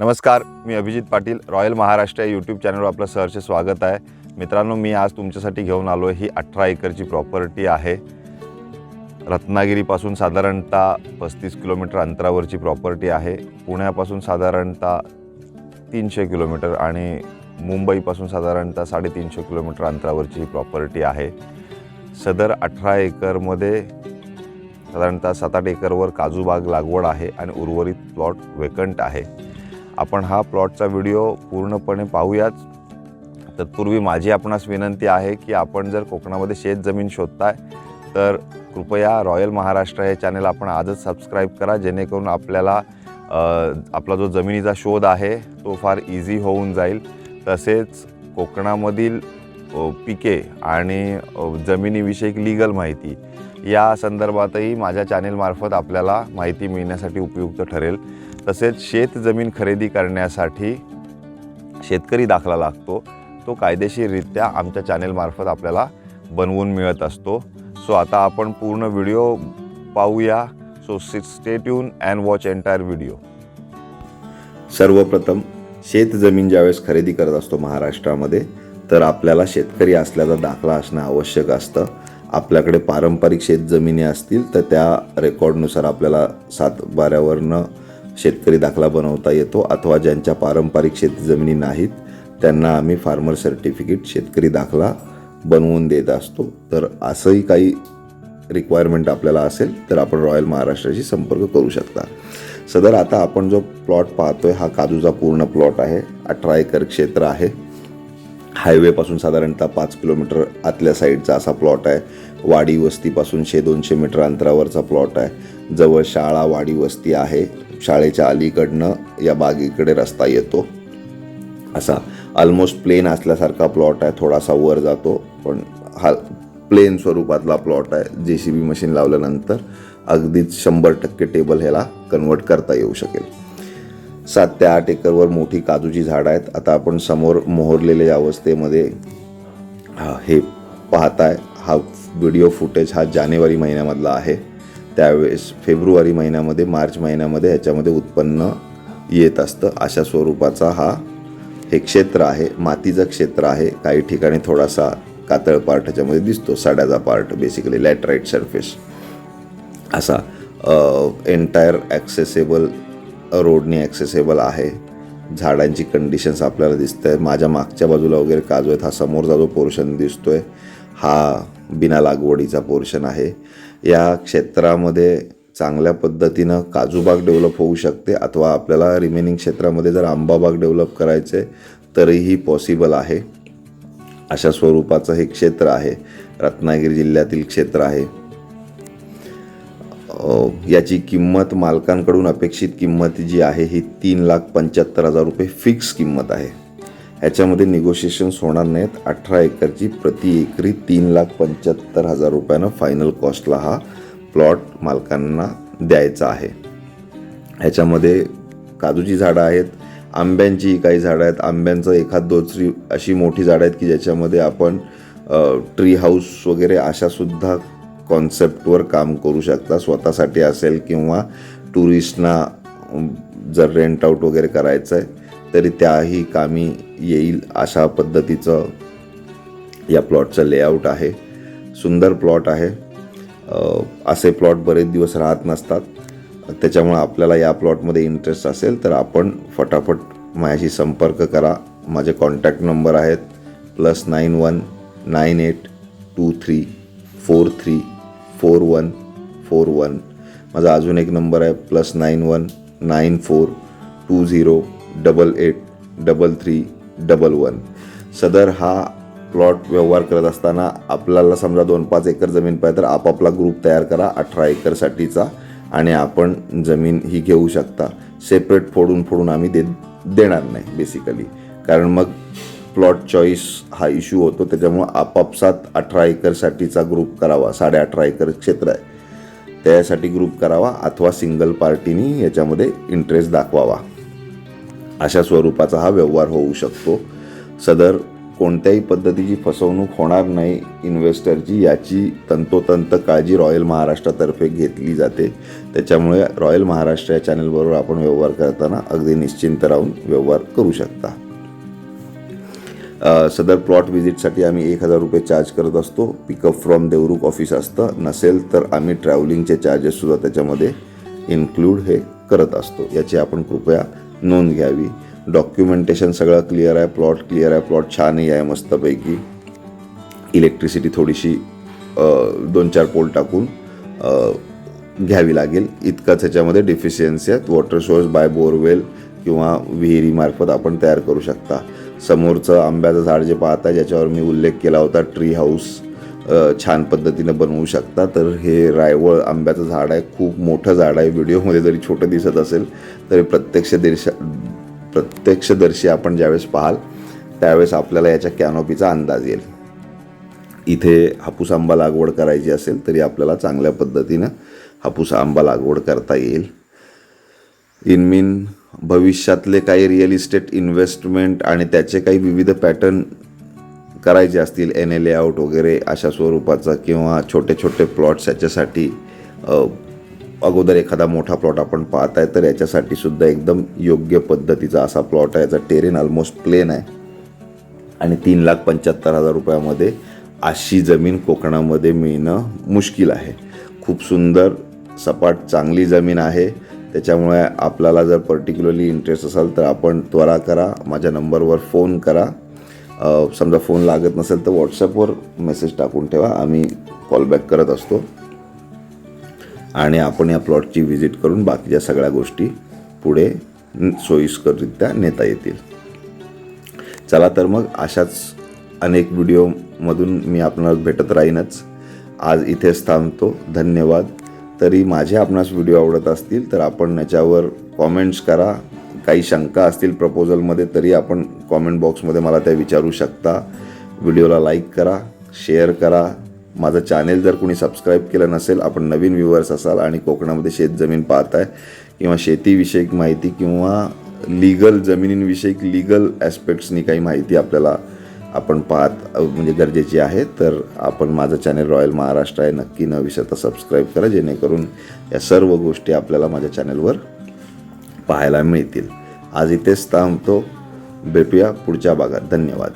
नमस्कार मी अभिजित पाटील रॉयल महाराष्ट्र या यूट्यूब चॅनलवर आपलं सहर्ष स्वागत आहे. मित्रांनो मी आज तुमच्यासाठी घेऊन आलो ही अठरा एकरची प्रॉपर्टी आहे. रत्नागिरीपासून साधारणतः पस्तीस किलोमीटर अंतरावरची प्रॉपर्टी आहे. पुण्यापासून साधारणतः तीनशे किलोमीटर आणि मुंबईपासून साधारणतः साडेतीनशे किलोमीटर अंतरावरची ही प्रॉपर्टी आहे. सदर अठरा एकरमध्ये साधारणतः सात आठ एकरवर काजू बाग लागवड आहे आणि उर्वरित प्लॉट वेकंट आहे. आपण हा प्लॉटचा व्हिडिओ पूर्णपणे पाहूयाच तत्पूर्वी माझी आपणास विनंती आहे की आपण जर कोकणामध्ये शेत जमीन शोधताय तर कृपया रॉयल महाराष्ट्र हे चॅनल आपण आजच सबस्क्राईब करा जेणेकरून आपल्याला आपला जो जमिनीचा शोध आहे तो फार इझी होऊन जाईल. तसेच कोकणामधील पिके आणि जमिनीविषयक लीगल माहिती या संदर्भातही माझ्या चॅनेलमार्फत आपल्याला माहिती मिळण्यासाठी उपयुक्त ठरेल. तसेच शेत जमीन खरेदी करण्यासाठी शेतकरी दाखला लागतो. तो कायदेशीररित्या आमच्या चॅनेलमार्फत आपल्याला बनवून मिळत असतो. सो आता आपण पूर्ण व्हिडिओ पाहूया. So stay tuned and watch entire video सर्वप्रथम शेत जमीन ज्यावेळेस खरेदी करत असतो महाराष्ट्रामध्ये तर आपल्याला शेतकरी असल्याचा दाखला असणं आवश्यक असतं. आपल्याकडे पारंपरिक शेत जमिनी असतील तर त्या रेकॉर्डनुसार आपल्याला सातबाऱ्यावरनं शेतकरी दाखला बनवता येतो अथवा ज्यांच्या पारंपरिक शेत जमिनी नाहीत त्यांना आम्ही फार्मर सर्टिफिकेट शेतकरी दाखला बनवून देत असतो. तर असंही काही रिक्वायरमेंट आपल्याला असेल तर आपण रॉयल महाराष्ट्राशी संपर्क करू शकता. सदर आता आपण जो प्लॉट पाहतोय हा काजूचा पूर्ण प्लॉट आहे. अठरा एकर क्षेत्र आहे. हायवेपासून साधारणतः पाच किलोमीटर आतल्या साईडचा असा प्लॉट आहे. वाडी वस्तीपासून शे दोनशे मीटर अंतरावरचा प्लॉट आहे. जवळ शाळा वाडी वस्ती आहे. शाळेच्या अलीकडनं या बागेकडे रस्ता येतो. असा ऑलमोस्ट प्लेन असल्यासारखा प्लॉट आहे. थोडासा वर जातो पण हा प्लेन स्वरूपातला प्लॉट आहे. जे सी बी मशीन लावल्यानंतर अगदीच शंभर टक्के टेबल ह्याला कन्वर्ट करता येऊ शकेल. सात ते आठ एकरवर मोठी काजूची झाडं आहेत. आता आपण समोर मोहरलेल्या अवस्थेमध्ये हा हे पाहताय. हा व्हिडिओ फुटेज हा जानेवारी महिन्यामधला आहे. त्यावेळेस फेब्रुवारी महिन्यामध्ये मार्च महिन्यामध्ये ह्याच्यामध्ये उत्पन्न येत असतं. अशा स्वरूपाचा हा हे क्षेत्र आहे. मातीचं क्षेत्र आहे. काही ठिकाणी थोडासा कातळ पार्ट ह्याच्यामध्ये दिसतो. साड्याचा पार्ट बेसिकली लॅटराईट सरफेस असा एंटायर ॲक्सेसेबल रोडने ॲक्सेसेबल आहे. झाडांची कंडिशन्स आपल्याला दिसत आहे माझ्या मागच्या बाजूला वगैरे काजू आहेत. हा समोरचा जो पोर्शन दिसतो आहे हा बिना लागवडीचा पोर्शन आहे. या क्षेत्रामध्ये चांगल्या पद्धतीनं काजूबाग डेव्हलप होऊ शकते अथवा आपल्याला रिमेनिंग क्षेत्रामध्ये जर आंबाबाग डेव्हलप करायचे तरीही पॉसिबल आहे. अशा स्वरूपाचं हे क्षेत्र आहे. रत्नागिरी जिल्ह्यातील क्षेत्र आहे. याची किंमत मालकांकडून अपेक्षित किंमत जी आहे ही तीन लाख पंच्याहत्तर हजार रुपये फिक्स किंमत आहे. ह्याच्यामध्ये निगोशिएशन्स होणार नाहीत. अठरा एकरची प्रति एकरी तीन लाख पंच्याहत्तर हजार रुपयानं फायनल कॉस्टला हा प्लॉट मालकांना द्यायचा आहे. ह्याच्यामध्ये काजूची झाडं आहेत आंब्यांची काही झाडं आहेत. आंब्यांचं एखाद दोसरी अशी मोठी झाडं आहेत की ज्याच्यामध्ये आपण ट्री हाऊस वगैरे अशासुद्धा कॉन्सेप्टवर काम करू शकता. स्वतःसाठी असेल किंवा टुरिस्टना जर रेंट आऊट वगैरे करायचं आहे तरी त्याही कामी येईल अशा पद्धतीचं या प्लॉटचं लेआउट आहे. सुंदर प्लॉट आहे. असे प्लॉट बरेच दिवस राहत नसतात. त्याच्यामुळे आपल्याला या प्लॉटमध्ये इंटरेस्ट असेल तर आपण फटाफट माझ्याशी संपर्क करा. माझे कॉन्टॅक्ट नंबर आहेत plus nine one nine eight two three four three four one four one. माझा अजून एक नंबर आहे plus nine one nine four two zero double eight double three double one सदर हा प्लॉट व्यवहार करत असताना आपल्याला समजा दोन पाच एकर जमीन पाहिजे तर आपापला ग्रुप तयार करा अठरा एकरसाठीचा आणि आपण जमीन ही घेऊ शकता. सेपरेट फोडून फोडून आम्ही दे देणार नाही बेसिकली कारण मग प्लॉट चॉईस हा इश्यू होतो त्याच्यामुळं आपापसात अठरा एकरसाठीचा ग्रुप करावा साडे अठरा एकर क्षेत्र आहे. त्यासाठी ग्रुप करावा अथवा सिंगल पार्टीनी याच्यामध्ये इंटरेस्ट दाखवावा. अशा स्वरूपाचा हा व्यवहार होऊ शकतो. सदर कोणत्याही पद्धतीची फसवणूक होणार नाही इन्व्हेस्टरची याची तंतोतंत काळजी रॉयल महाराष्ट्रातर्फे घेतली जाते. त्याच्यामुळे रॉयल महाराष्ट्र या चॅनलबरोबर आपण व्यवहार करताना अगदी निश्चिंत राहून व्यवहार करू शकता. सदर प्लॉट व्हिजिटसाठी आम्ही एक हजार रुपये चार्ज करत असतो. पिकअप फ्रॉम देवरुख ऑफिस असतं. नसेल तर आम्ही ट्रॅव्हलिंगचे चार्जेससुद्धा त्याच्यामध्ये इन्क्लूड हे करत असतो. याची आपण कृपया नोंद घ्यावी. डॉक्युमेंटेशन सगळं क्लिअर आहे प्लॉट क्लिअर आहे प्लॉट छानही आहे मस्तपैकी. इलेक्ट्रिसिटी थोडीशी दोन चार पोल टाकून घ्यावी लागेल. इतकाच ह्याच्यामध्ये डिफिशियन्सी आहेत. वॉटर सोर्स बाय बोरवेल किंवा विहिरीमार्फत आपण तयार करू शकता. समोरचं आंब्याचं झाड जे पाहता ज्याच्यावर मी उल्लेख केला होता ट्री हाऊस छान पद्धतीनं बनवू शकता. तर हे रायवळ आंब्याचं झाड आहे. खूप मोठं झाड आहे. व्हिडिओमध्ये जरी छोटं दिसत असेल तरी प्रत्यक्ष दर्श प्रत्यक्षदर्शी आपण ज्यावेळेस पाहाल त्यावेळेस आपल्याला याच्या कॅनोपीचा अंदाज येईल. इथे हापूस आंबा लागवड करायची असेल तरी आपल्याला चांगल्या पद्धतीनं हापूस आंबा लागवड करता येईल. इन मीन भविष्यातले काही रिअल इस्टेट इन्व्हेस्टमेंट आणि त्याचे काही विविध पॅटर्न करायचे असतील एन एल आउट वगैरे अशा स्वरूपाचा किंवा छोटे छोटे प्लॉट्स याच्यासाठी अगोदर एखादा मोठा प्लॉट आपण पाहत आहे तर याच्यासाठी सुद्धा एकदम योग्य पद्धतीचा असा प्लॉट आहे. याचा टेरेन ऑलमोस्ट प्लेन आहे. आणि तीन लाख पंच्याहत्तर हजार रुपयामध्ये अशी जमीन कोकणामध्ये मिळणं मुश्किल आहे. खूप सुंदर सपाट चांगली जमीन आहे. त्याच्यामुळे आपल्याला जर पर्टिक्युलरली इंटरेस्ट असाल तर आपण त्वरा करा. माझ्या नंबरवर फोन करा. समजा फोन लागत नसेल तर व्हॉट्सॲपवर मेसेज टाकून ठेवा. आम्ही कॉलबॅक करत असतो. आणि आपण या प्लॉटची व्हिजिट करून बाकीच्या सगळ्या गोष्टी पुढे सोयीस्कररित्या नेता येतील. चला तर मग अशाच अनेक व्हिडिओमधून मी आपणास भेटत राहीनच. आज इथेच थांबतो. धन्यवाद. तरी माझे आपणास व्हिडिओ आवडत असतील तर आपण याच्यावर कॉमेंट्स करा. काही शंका असतील प्रपोजलमध्ये तरी आपण कॉमेंट बॉक्समध्ये मला त्या विचारू शकता. व्हिडिओला लाईक करा शेअर करा. माझं चॅनेल जर कोणी सबस्क्राईब केलं नसेल आपण नवीन व्ह्युअर्स असाल आणि कोकणामध्ये शेतजमीन पाहताय किंवा शेतीविषयक माहिती किंवा लिगल जमिनींविषयक लिगल ॲस्पेक्ट्सनी काही माहिती आपल्याला आपण पाहत म्हणजे गरजेची आहे तर आपण माझं चॅनेल रॉयल महाराष्ट्र आहे. नक्की न विसरता सबस्क्राईब करा जेणेकरून या सर्व गोष्टी आपल्याला माझ्या चॅनेलवर पाहायला मिळतील. आज इथेच थांबतो. भेटूया पुढच्या भागात. धन्यवाद.